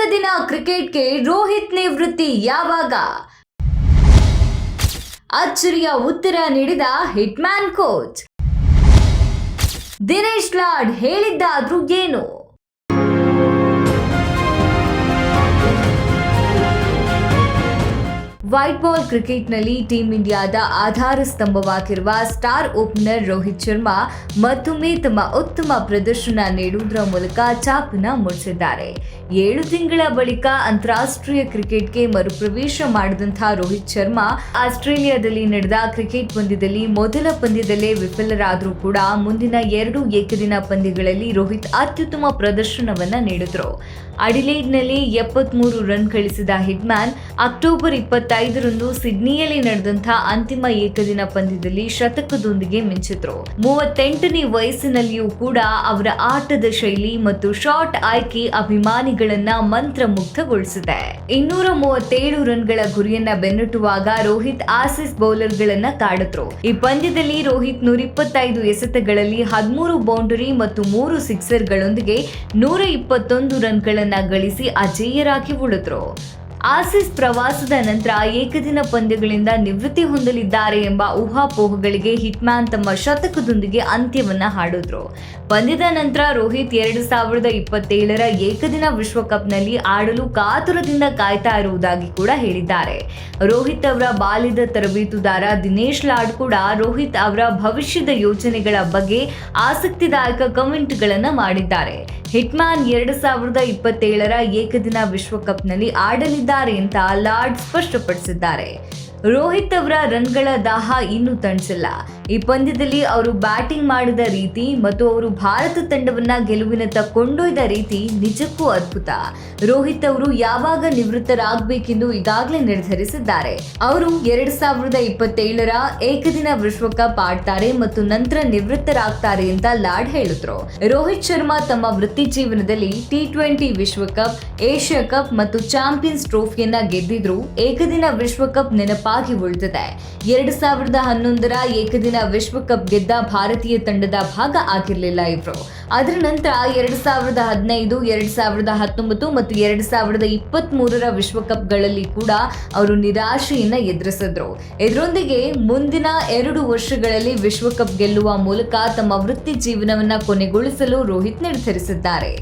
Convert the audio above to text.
ಕ್ರಿಕೆಟ್ಗೆ ರೋಹಿತ್ ನಿವೃತ್ತಿ ಯಾವಾಗ? ಅಚ್ಚರಿಯ ಉತ್ತರ ನೀಡಿದ ಹಿಟ್ಮ್ಯಾನ್ ಕೋಚ್ ದಿನೇಶ್ ಲಾಡ್ ಹೇಳಿದ್ದಾದ್ರೂ ಏನು? ವೈಟ್ ಬಾಲ್ ಕ್ರಿಕೆಟ್ನಲ್ಲಿ ಟೀಂ ಇಂಡಿಯಾದ ಆಧಾರ ಸ್ತಂಭವಾಗಿರುವ ಸ್ಟಾರ್ ಓಪನರ್ ರೋಹಿತ್ ಶರ್ಮಾ ಮತ್ತೊಮ್ಮೆ ತಮ್ಮ ಉತ್ತಮ ಪ್ರದರ್ಶನ ನೀಡುವುದರ ಮೂಲಕ ಚಾಪನ ಮುಡಿಸಿದ್ದಾರೆ ಏಳು ತಿಂಗಳ ಬಳಿಕ ಅಂತಾರಾಷ್ಟ್ರೀಯ ಕ್ರಿಕೆಟ್ಗೆ ಮರುಪ್ರವೇಶ ಮಾಡಿದಂತಹ ರೋಹಿತ್ ಶರ್ಮಾ ಆಸ್ಟ್ರೇಲಿಯಾದಲ್ಲಿ ನಡೆದ ಕ್ರಿಕೆಟ್ ಪಂದ್ಯದಲ್ಲಿ ಮೊದಲ ಪಂದ್ಯದಲ್ಲೇ ವಿಫಲರಾದರೂ ಕೂಡ ಮುಂದಿನ ಎರಡು ಏಕದಿನ ಪಂದ್ಯಗಳಲ್ಲಿ ರೋಹಿತ್ ಅತ್ಯುತ್ತಮ ಪ್ರದರ್ಶನವನ್ನ ನೀಡಿದ್ರು. ಅಡಿಲೇಡ್ನಲ್ಲಿ ಎಪ್ಪತ್ಮೂರು ರನ್ ಗಳಿಸಿದ ಹಿಟ್ಮ್ಯಾನ್ ಅಕ್ಟೋಬರ್ ಇಪ್ಪತ್ತೈದರಂದು ಸಿಡ್ನಿಯಲ್ಲಿ ನಡೆದಂತಹ ಅಂತಿಮ ಏಕದಿನ ಪಂದ್ಯದಲ್ಲಿ ಶತಕದೊಂದಿಗೆ ಮಿಂಚಿದ್ರು. ಮೂವತ್ತೆಂಟನೇ ವಯಸ್ಸಿನಲ್ಲಿಯೂ ಕೂಡ ಅವರ ಆಟದ ಶೈಲಿ ಮತ್ತು ಶಾರ್ಟ್ ಆಯ್ಕೆ ಅಭಿಮಾನಿಗಳನ್ನ ಮಂತ್ರಮುಗ್ಧಗೊಳಿಸಿದೆ. ಇನ್ನೂರ ಮೂವತ್ತೇಳು ರನ್ಗಳ ಗುರಿಯನ್ನ ಬೆನ್ನಟ್ಟುವಾಗ ರೋಹಿತ್ ಆಸಿಸ್ ಬೌಲರ್ಗಳನ್ನ ಕಾಡಿದ್ರು ಈ ಪಂದ್ಯದಲ್ಲಿ ರೋಹಿತ್ ನೂರಿಪ್ಪತ್ತೈದು ಎಸೆತಗಳಲ್ಲಿ ಹದಿಮೂರು ಬೌಂಡರಿ ಮತ್ತು ಮೂರು ಸಿಕ್ಸರ್ಗಳೊಂದಿಗೆ ನೂರ ಇಪ್ಪತ್ತೊಂದು ರನ್ಗಳನ್ನ ಗಳಿಸಿ ಅಜೇಯರಾಗಿ ಉಳಿದ್ರು. ಆಸಿಸ್ ಪ್ರವಾಸದ ನಂತರ ಏಕದಿನ ಪಂದ್ಯಗಳಿಂದ ನಿವೃತ್ತಿ ಹೊಂದಲಿದ್ದಾರೆ ಎಂಬ ಊಹಾಪೋಹಗಳಿಗೆ ಹಿಟ್ಮ್ಯಾನ್ ತಮ್ಮ ಶತಕದೊಂದಿಗೆ ಅಂತ್ಯವನ್ನ ಹಾಡಿದ್ರು. ಪಂದ್ಯದ ನಂತರ ರೋಹಿತ್ ಎರಡು ಸಾವಿರದ ಇಪ್ಪತ್ತೇಳರ ಏಕದಿನ ವಿಶ್ವಕಪ್ನಲ್ಲಿ ಆಡಲು ಕಾತುರದಿಂದ ಕಾಯ್ತಾ ಇರುವುದಾಗಿ ಕೂಡ ಹೇಳಿದ್ದಾರೆ. ರೋಹಿತ್ ಅವರ ಬಾಲ್ಯದ ತರಬೇತುದಾರ ದಿನೇಶ್ ಲಾಡ್ ಕೂಡ ರೋಹಿತ್ ಅವರ ಭವಿಷ್ಯದ ಯೋಜನೆಗಳ ಬಗ್ಗೆ ಆಸಕ್ತಿದಾಯಕ ಕಮೆಂಟ್ಗಳನ್ನು ಮಾಡಿದ್ದಾರೆ. ಹಿಟ್ಮ್ಯಾನ್ ಎರಡು ಸಾವಿರದ ಇಪ್ಪತ್ತೇಳರ ಏಕದಿನ ವಿಶ್ವಕಪ್ನಲ್ಲಿ ಆಡಲಿದ್ದಾರೆ ಅಂತ ಲಾರ್ಡ್ ಸ್ಪಷ್ಟಪಡಿಸಿದ್ದಾರೆ. ರೋಹಿತ್ ಅವರ ರನ್ಗಳ ದಾಹ ಇನ್ನೂ ತಣಿಸಿಲ್ಲ. ಈ ಪಂದ್ಯದಲ್ಲಿ ಅವರು ಬ್ಯಾಟಿಂಗ್ ಮಾಡಿದ ರೀತಿ ಮತ್ತು ಅವರು ಭಾರತ ತಂಡವನ್ನ ಗೆಲುವಿನತ್ತ ಕೊಂಡೊಯ್ದ ರೀತಿ ನಿಜಕ್ಕೂ ಅದ್ಭುತ. ರೋಹಿತ್ ಅವರು ಯಾವಾಗ ನಿವೃತ್ತರಾಗಬೇಕೆಂದು ಈಗಾಗಲೇ ನಿರ್ಧರಿಸಿದ್ದಾರೆ. ಅವರು ಎರಡ್ ಸಾವಿರದ ಇಪ್ಪತ್ತೇಳರ ಏಕದಿನ ವಿಶ್ವಕಪ್ ಆಡ್ತಾರೆ ಮತ್ತು ನಂತರ ನಿವೃತ್ತರಾಗ್ತಾರೆ ಅಂತ ಲಾಡ್ ಹೇಳಿದ್ರು. ರೋಹಿತ್ ಶರ್ಮಾ ತಮ್ಮ ವೃತ್ತಿ ಜೀವನದಲ್ಲಿ ಟಿ ಟ್ವೆಂಟಿ ವಿಶ್ವಕಪ್, ಏಷ್ಯಾ ಕಪ್ ಮತ್ತು ಚಾಂಪಿಯನ್ಸ್ ಟ್ರೋಫಿಯನ್ನ ಗೆದ್ದಿದ್ರು. ಏಕದಿನ ವಿಶ್ವಕಪ್ ನೆನಪಾಗಿ ಉಳಿದಿದೆ. ಎರಡು ಸಾವಿರದ ಹನ್ನೊಂದರ ಏಕದಿನ ವಿಶ್ವಕಪ್ ಗೆದ್ದ ಭಾರತೀಯ ತಂಡದ ಭಾಗ ಆಗಿರಲಿಲ್ಲ ಇವರು. ಅದರ ನಂತರ ಎರಡ್ ಸಾವಿರದ ಹದಿನೈದು, ಎರಡ್ ಸಾವಿರದ ಹತ್ತೊಂಬತ್ತು ಮತ್ತು ಎರಡ್ ಸಾವಿರದ ಇಪ್ಪತ್ತ್ ಮೂರರ ವಿಶ್ವಕಪ್ಗಳಲ್ಲಿ ಕೂಡ ಅವರು ನಿರಾಶೆಯನ್ನ ಎದುರಿಸಿದ್ರು. ಇದರೊಂದಿಗೆ ಮುಂದಿನ ಎರಡು ವರ್ಷಗಳಲ್ಲಿ ವಿಶ್ವಕಪ್ ಗೆಲ್ಲುವ ಮೂಲಕ ತಮ್ಮ ವೃತ್ತಿ ಜೀವನವನ್ನ ಕೊನೆಗೊಳಿಸಲು ರೋಹಿತ್ ನಿರ್ಧರಿಸಿದ್ದಾರೆ.